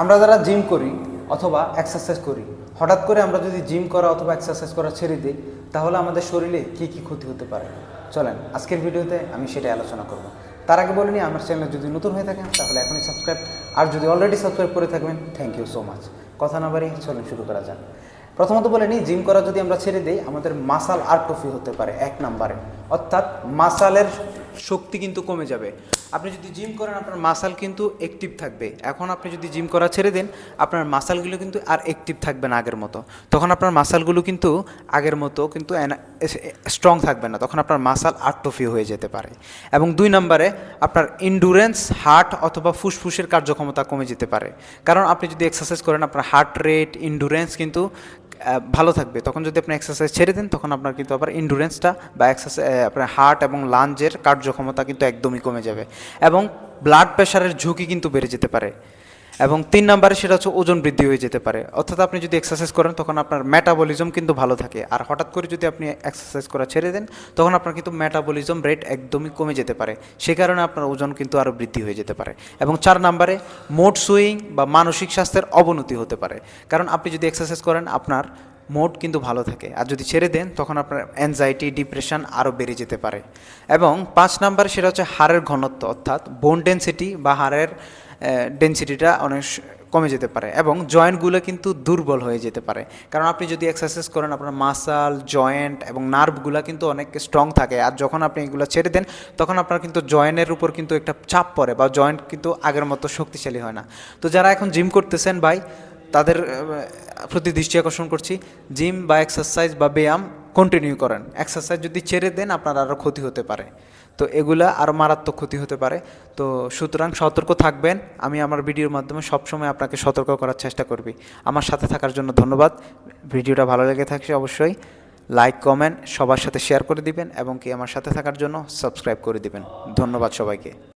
আমরা যারা জিম করি অথবা এক্সারসাইজ করি, হঠাৎ করে আমরা যদি জিম করা অথবা এক্সারসাইজ করা ছেড়ে দিই, তাহলে আমাদের শরীরে কী কী ক্ষতি হতে পারে? চলেন, আজকের ভিডিওতে আমি সেটাই আলোচনা করব। তার আগে বলিনি আমার চ্যানেল যদি নতুন হয়ে থাকেন, তাহলে এখনই সাবস্ক্রাইব আর যদি অলরেডি সাবস্ক্রাইব করে থাকবেন থ্যাংক ইউ সো মাচ কথা না বাড়িয়ে চলেন শুরু করা যাক। প্রথমত বলে নিই জিম করা যদি আমরা ছেড়ে দিই, আমাদের মাসাল আর্ট্রফি হতে পারে এক নম্বরে। অর্থাৎ মাসালের শক্তি কিন্তু কমে যাবে। আপনি যদি জিম করেন, আপনার মাসাল কিন্তু অ্যাক্টিভ থাকবে। এখন আপনি যদি জিম করা ছেড়ে দেন, আপনার মাসালগুলো কিন্তু আর অ্যাক্টিভ থাকবে না আগের মতো। তখন আপনার মাসালগুলো কিন্তু আগের মতো কিন্তু স্ট্রং থাকবে না। তখন আপনার মাসাল আর্ট্রফি হয়ে যেতে পারে। এবং দুই নম্বরে, আপনার ইন্ডুরেন্স হার্ট অথবা ফুসফুসের কার্যক্ষমতা কমে যেতে পারে। কারণ আপনি যদি এক্সারসাইজ করেন, আপনার হার্ট রেট ইন্ডুরেন্স কিন্তু ভালো থাকবে। তখন যদি আপনি এক্সারসাইজ ছেড়ে দেন, তখন আপনার কিন্তু আবার ইন্ডুরেন্সটা বা এক্সারসাইজ আপনার হার্ট এবং লাঞ্জের কার্যক্ষমতা কিন্তু একদমই কমে যাবে। এবং ব্লাড প্রেশারের ঝুঁকি কিন্তু বেড়ে যেতে পারে। এবং তিন নাম্বারে সেটা হচ্ছে ওজন বৃদ্ধি হয়ে যেতে পারে। অর্থাৎ আপনি যদি এক্সারসাইজ করেন, তখন আপনার মেটাবলিজম কিন্তু ভালো থাকে। আর হঠাৎ করে যদি আপনি এক্সারসাইজ করা ছেড়ে দেন, তখন আপনার কিন্তু মেটাবলিজম রেট একদমই কমে যেতে পারে। সে কারণে আপনার ওজন কিন্তু আরও বৃদ্ধি হয়ে যেতে পারে। এবং চার নাম্বারে মোট সুইং বা মানসিক স্বাস্থ্যের অবনতি হতে পারে। কারণ আপনি যদি এক্সারসাইজ করেন, আপনার মোড কিন্তু ভালো থাকে। আর যদি ছেড়ে দেন, তখন আপনার অ্যাংজাইটি ডিপ্রেশন আরও বেড়ে যেতে পারে। এবং পাঁচ নাম্বার সেটা হচ্ছে হাড়ের ঘনত্ব, অর্থাৎ বোন ডেন্সিটি বা হাড়ের ডেন্সিটিটা অনেক কমে যেতে পারে। এবং জয়েন্টগুলো কিন্তু দুর্বল হয়ে যেতে পারে। কারণ আপনি যদি এক্সারসাইজ করেন, আপনার মাসাল জয়েন্ট এবং নার্ভগুলো কিন্তু অনেক স্ট্রং থাকে। আর যখন আপনি এগুলো ছেড়ে দেন, তখন আপনার কিন্তু জয়েন্টের উপর কিন্তু একটা চাপ পড়ে বা জয়েন্ট কিন্তু আগের মতো শক্তিশালী হয় না। তো যারা এখন জিম করতেছেন ভাই তাদের প্রতি দৃষ্টি আকর্ষণ করছি। জিম বা এক্সারসাইজ বা ব্যায়াম কন্টিনিউ করেন। এক্সারসাইজ যদি ছেড়ে দেন, আপনার আরও ক্ষতি হতে পারে। তো এগুলা আরও মারাত্মক ক্ষতি হতে পারে। তো সুতরাং সতর্ক থাকবেন। আমি আমার ভিডিওর মাধ্যমে সবসময় আপনাকে সতর্ক করার চেষ্টা করবি। আমার সাথে থাকার জন্য ধন্যবাদ। ভিডিওটা ভালো লেগে থাকছে অবশ্যই লাইক কমেন্ট সবার সাথে শেয়ার করে দিবেন এবং কি আমার সাথে থাকার জন্য সাবস্ক্রাইব করে দিবেন। ধন্যবাদ সবাইকে।